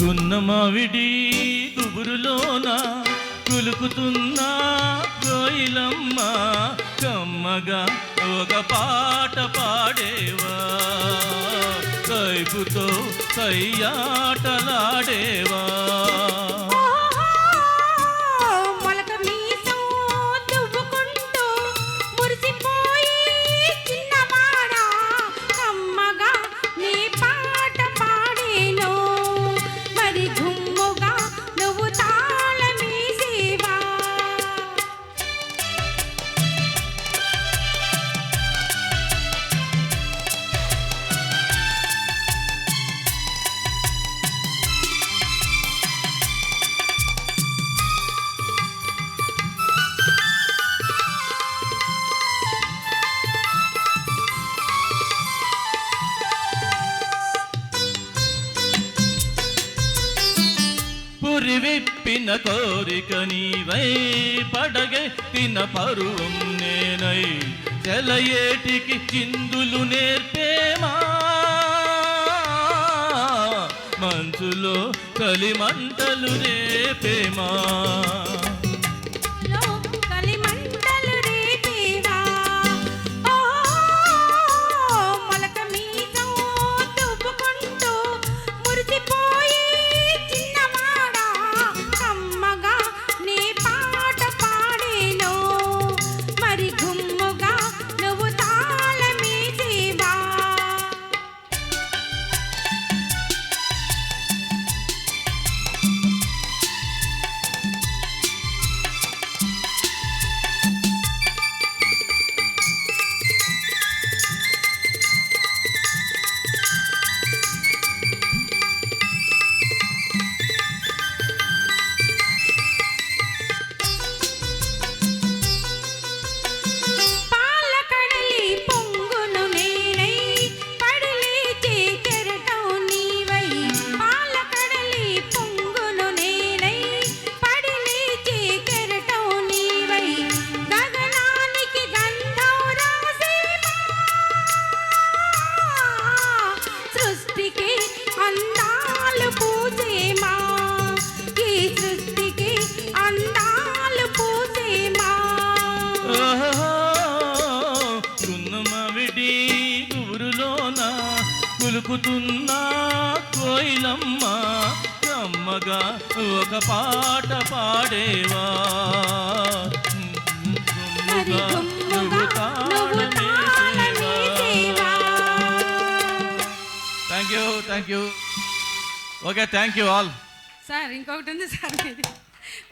గున్నమావిడి గుబురులోనా కులుకుతున్నా కోయిలమ్మ కమ్మగా ఒక పాట పాడేవా? కైపుతో కయ్యాటలాడేవా? పురి విప్పిన కోరిక నీవై పడగెత్తిన పరువం నేనై చెలయేటికి చిందులు నేర్పేమా? మంచులో కలిమంటలు రేపేమా? కులుకుతున్న కోయిలమ్మ కమ్మగా ఒక పాట పాడేవా? Thank you thank you okay thank you all sir ఇంకొకటి ఉంది సార్.